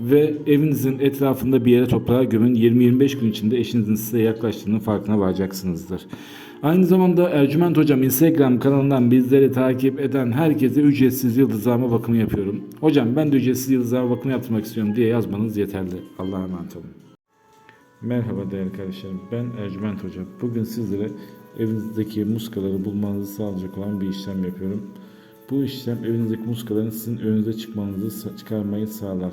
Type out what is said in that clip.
ve evinizin etrafında bir yere toprağa gömün. 20-25 gün içinde eşinizin size yaklaştığının farkına varacaksınızdır. Aynı zamanda Ercüment Hocam Instagram kanalından bizleri takip eden herkese ücretsiz yıldızlama bakımı yapıyorum. Hocam ben de ücretsiz yıldızlama bakımı yaptırmak istiyorum diye yazmanız yeterli. Allah'a emanet olun. Merhaba değerli kardeşlerim. Ben Ercüment Hocam. Bugün sizlere evinizdeki muskaları bulmanızı sağlayacak olan bir işlem yapıyorum. Bu işlem evinizdeki muskaların sizin önünüze çıkmanızı çıkarmayı sağlar.